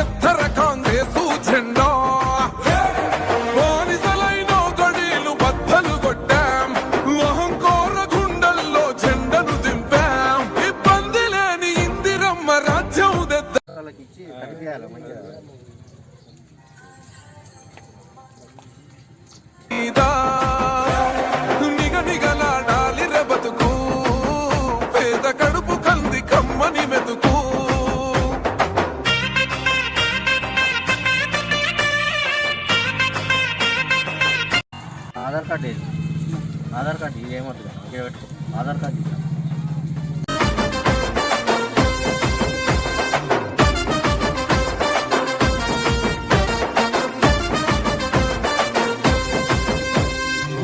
ఎత్తర Congress card ఏది Aadhaar card ఇది ఏమవుతుంది ఇక్కడ పెట్టుకో. ఆధార్ కార్డు ఇస్తా.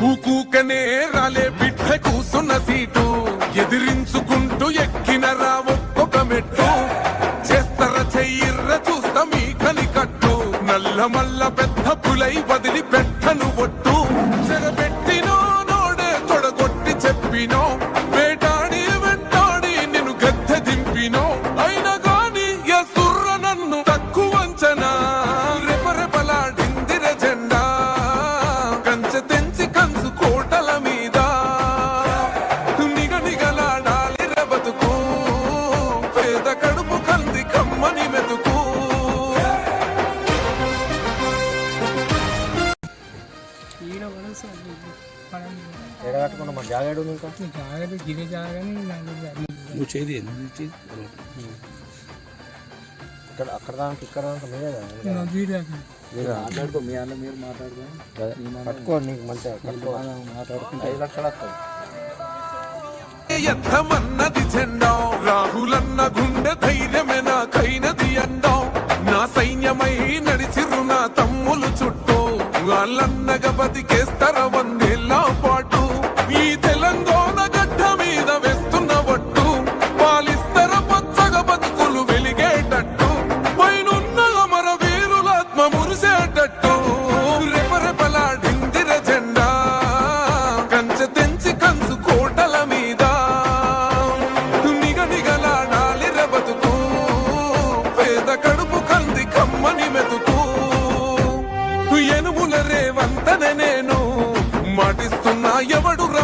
ఊకూకనే రాలే బిడ్డ కూసున్న సీటు. ఎదిరించుకుంటూ ఎక్కిన రా ఒక్కొక్క మెట్టు. చేస్తర చెయ్యిర్ర చూస్తా మీ కని కట్టు నల్ల మల్ల పెద్ద పులై వదిలి పెట్టను ఒట్టు. పడండి ఎక్కడ కట్టుకుంటా మరి జాగాడు ఉంది ఇంకా జాగ్రత్త గిరి జాగ్రత్త నాకు నువ్వు చేది ఇక్కడ అక్కడ దానికి ఇక్కడ దానికి మీరే కదా వీడియో మీరే మాట్లాడుకో మీ అన్న మీరు మాట్లాడుకో అదే. కట్టుకో నీకు మంచిగా కట్టుకో ఐదు లక్షలు వస్తుంది ఎత్తమన్నది జెండా రాహులన్న గుండె ధైర్యమే నాకైనది అండం నా సైన్యమై నడిచిరు నా తమ్ములు చుట్టూ వాళ్ళన్నగా బతికేస్తర వందేళ్ళ పాటు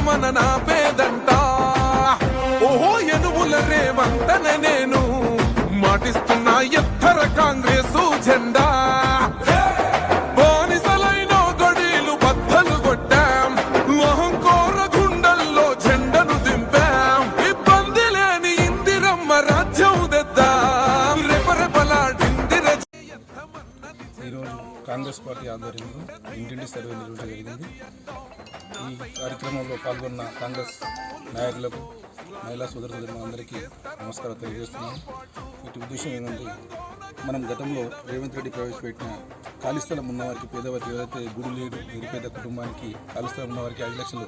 మన నా పేదంట. ఓహో ఎనుముల రేవంతన నేను. మాటిస్తున్నా ఎత్తర కాంగ్రెసు జెండా. కాంగ్రెస్ పార్టీ ఆధ్వర్యంలో ఇంటింటి సర్వే నిర్వహించడం జరిగింది. ఈ కార్యక్రమంలో పాల్గొన్న కాంగ్రెస్ నాయకులకు మహిళా సోదరులు అందరికీ నమస్కారం తెలియజేస్తున్నాను. వీటి ఉద్దేశం ఏంటంటే మనం గతంలో రేవంత్ రెడ్డి ప్రవేశపెట్టిన ఖాళీ స్థలం ఉన్నవారికి పేదవారికి ఏదైతే గుడి లేడు నిరుపేద కుటుంబానికి ఖాళీ స్థలం ఉన్నవారికి ఐదు లక్షలు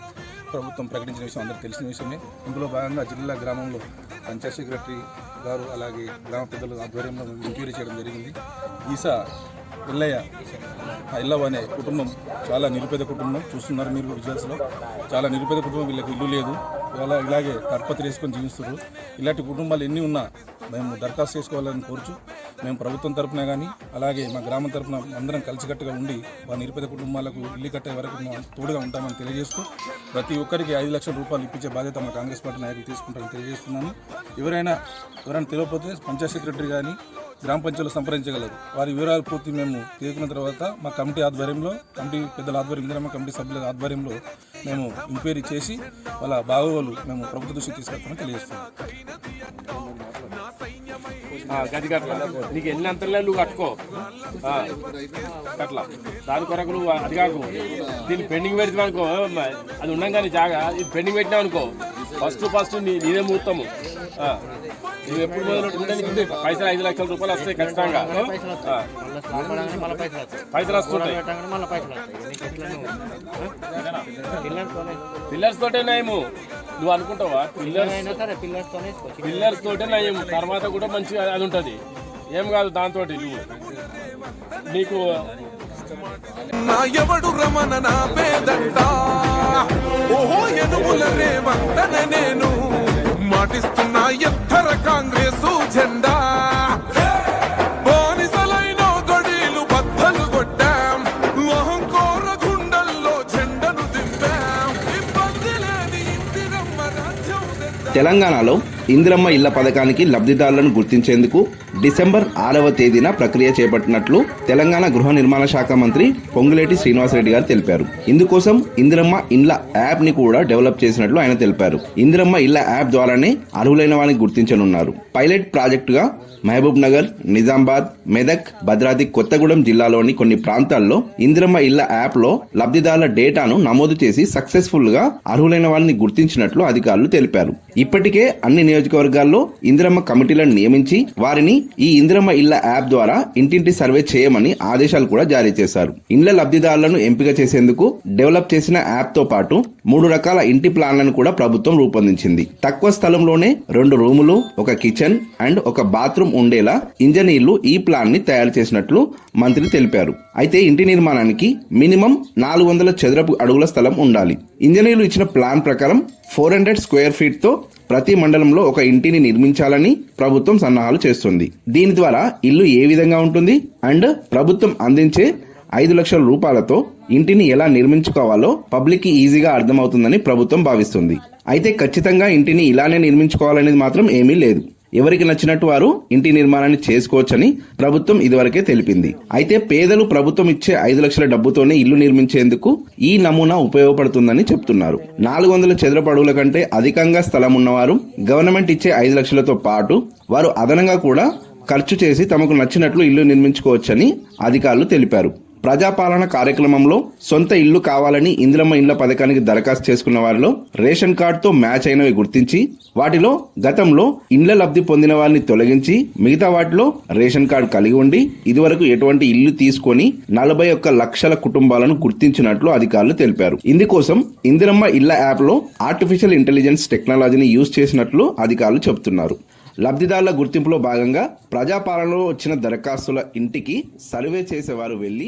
ప్రభుత్వం ప్రకటించిన విషయం అందరికీ తెలిసిన విషయమే. ఇందులో భాగంగా జిల్లా గ్రామంలో పంచాయత్ సెక్రటరీ గారు అలాగే గ్రామ పెద్దల ఆధ్వర్యంలో ఎంక్వైరీ చేయడం జరిగింది. ఈసా ఎల్లయ్య ఆ అనే కుటుంబం చాలా నిరుపేద కుటుంబం. చూస్తున్నారు మీరు విజువల్స్లో చాలా నిరుపేద కుటుంబం వీళ్ళకి ఇల్లు లేదు. ఇలా ఇలాగే తర్పతి వేసుకొని జీవిస్తున్నారు ఇలాంటి కుటుంబాలు ఎన్ని ఉన్నా మేము దరఖాస్తు చేసుకోవాలని కోరుచు మేము ప్రభుత్వం తరపున కానీ అలాగే మా గ్రామం తరపున అందరం కలిసికట్టుగా ఉండి మా నిరుపేద కుటుంబాలకు ఇల్లు కట్టే వరకు మేము తోడుగా ఉంటామని తెలియజేస్తూ ప్రతి ఒక్కరికి ఐదు లక్షల రూపాయలు ఇప్పించే బాధ్యత మా కాంగ్రెస్ పార్టీ నాయకులు తీసుకుంటారని తెలియజేస్తున్నాను. ఎవరైనా ఎవరైనా తెలియకపోతే పంచాయత్ సెక్రటరీ కానీ గ్రామ పంచాయతీలు సంప్రదించగలరు. వారి వివరాలు పూర్తి మేము తీసుకున్న తర్వాత మా కమిటీ ఆధ్వర్యంలో కమిటీ పెద్దల ఆధ్వర్యం ఇందిరమ్మ కమిటీ సభ్యుల ఆధ్వర్యంలో మేము ఎంక్వైరీ చేసి వాళ్ళ బాగోగులు మేము ప్రభుత్వ దృష్టికి తీసుకెళ్తామని తెలియజేస్తున్నాం. ఆ, గది కట్ల నీకు ఎన్ని అంతలే నువ్వు కట్టుకో. కట్ల దాని కొరకు నువ్వు అది కాకు. దీన్ని పెండింగ్ పెడితే అనుకో అది ఉన్నాం కానీ జాగా. ఇది పెండింగ్ పెట్టినావు అనుకో ఫస్ట్ ఫస్ట్ నీ నీదే ముహూర్తము. నువ్వు ఎప్పుడు మొదలు పైసలు ఐదు లక్షల రూపాయలు వస్తాయి ఖచ్చితంగా. ఆ, పైసలు వస్తుంటాయి. పిల్లర్స్ తోటే నయము. నువ్వు అనుకుంటావా? పిల్లర్స్ పిల్లర్స్ తోటే నయం తర్వాత కూడా మంచిగా అది ఉంటుంది. ఏం కాదు దాంతో నువ్వు. నీకు నా ఎవడు రమణ నా పేదంట? ఓహో రేవంతనే నేను. పాటిస్తున్న ఎత్తర కాంగ్రెసు జెండా. బానిసలైన గడీలు బద్దలు కొట్టాం. అహంకోర గుండల్లో జెండను దింపాం. ఇబ్బంది లేని ఇందిరమ్మ రాజ్యం తెలంగాణలో ఇందిరమ్మ ఇళ్ళ పథకానికి లబ్ధిదారులను గుర్తించేందుకు డిసెంబర్ ఆరవ తేదీన ప్రక్రియ చేపట్టినట్లు తెలంగాణ గృహ నిర్మాణ శాఖ మంత్రి పొంగులేటి శ్రీనివాసరెడ్డి గారు తెలిపారు. ఇందుకోసం ఇందిరమ్మ ఇండ్ల యాప్ని కూడా డెవలప్ చేసినట్లు ఆయన తెలిపారు. ఇందిరమ్మ ఇళ్ళ యాప్ ద్వారానే అర్హులైన వారిని గుర్తించనున్నారు. పైలట్ ప్రాజెక్టుగా మహబూబ్ నగర్ నిజామాబాద్ మెదక్ భద్రాద్రి కొత్తగూడెం జిల్లాలోని కొన్ని ప్రాంతాల్లో ఇందిరమ్మ ఇళ్ళ యాప్లో లబ్ధిదారుల డేటాను నమోదు చేసి సక్సెస్ఫుల్గా అర్హులైన వారిని గుర్తించినట్లు అధికారులు తెలిపారు. ఇప్పటికే అన్ని నియోజకవర్గాల్లో ఇందిరమ్మ కమిటీలను నియమించి వారిని ఈ ఇందిరమ్మ ఇళ్ళ యాప్ ద్వారా ఇంటింటి సర్వే చేయమని ఆదేశాలు కూడా జారీ చేశారు. ఇండ్ల లబ్ధిదారులను ఎంపిక చేసేందుకు డెవలప్ చేసిన యాప్తో పాటు మూడు రకాల ఇంటి ప్లాన్లను కూడా ప్రభుత్వం రూపొందించింది. తక్కువ స్థలంలోనే రెండు రూములు ఒక కిచెన్ అండ్ ఒక బాత్రూమ్ ఉండేలా ఇంజనీర్లు ఈ ప్లాన్ని తయారు చేసినట్లు మంత్రి తెలిపారు. అయితే ఇంటి నిర్మాణానికి మినిమం నాలుగు వందల చదరపు అడుగుల స్థలం ఉండాలి. ఇంజనీర్లు ఇచ్చిన ప్లాన్ ప్రకారం ఫోర్ హండ్రెడ్ స్క్వేర్ ఫీట్తో ప్రతి మండలంలో ఒక ఇంటిని నిర్మించాలని ప్రభుత్వం సన్నాహాలు చేస్తుంది. దీని ద్వారా ఇల్లు ఏ విధంగా ఉంటుంది? అండ్ ప్రభుత్వం అందించే ఐదు లక్షల రూపాయలతో ఇంటిని ఎలా నిర్మించుకోవాలో పబ్లిక్కి ఈజీగా అర్థమవుతుందని ప్రభుత్వం భావిస్తుంది. అయితే ఖచ్చితంగా ఇంటిని ఇలానే నిర్మించుకోవాలనేది మాత్రం ఏమీ లేదు. ఎవరికి నచ్చినట్టు వారు ఇంటి నిర్మాణాన్ని చేసుకోవచ్చని ప్రభుత్వం ఇదివరకే తెలిపింది. అయితే పేదలు ప్రభుత్వం ఇచ్చే ఐదు లక్షల డబ్బుతోనే ఇల్లు నిర్మించేందుకు ఈ నమూనా ఉపయోగపడుతుందని చెప్తున్నారు. నాలుగు వందల చదరపు అడుగుల కంటే అధికంగా స్థలం ఉన్నవారు గవర్నమెంట్ ఇచ్చే ఐదు లక్షలతో పాటు వారు అదనంగా కూడా ఖర్చు చేసి తమకు నచ్చినట్లు ఇల్లు నిర్మించుకోవచ్చని అధికారులు తెలిపారు. ప్రజాపాలన కార్యక్రమంలో సొంత ఇల్లు కావాలని ఇందిరమ్మ ఇండ్ల పథకానికి దరఖాస్తు చేసుకున్న వారిలో రేషన్ కార్డుతో మ్యాచ్ అయినవి గుర్తించి వాటిలో గతంలో ఇండ్ల లబ్ధి పొందిన వారిని తొలగించి మిగతా వాటిలో రేషన్ కార్డు కలిగి ఉండి ఇదివరకు ఎటువంటి ఇల్లు తీసుకొని నలభై ఒక్క లక్షల కుటుంబాలను గుర్తించినట్లు అధికారులు తెలిపారు. ఇందుకోసం ఇందిరమ్మ ఇళ్ళ యాప్లో ఆర్టిఫిషియల్ ఇంటెలిజెన్స్ టెక్నాలజీని యూజ్ చేసినట్లు అధికారులు చెబుతున్నారు. లబ్ధిదారుల గుర్తింపులో భాగంగా ప్రజాపాలనలో వచ్చిన దరఖాస్తుల ఇంటికి సర్వే చేసేవారు వెళ్ళి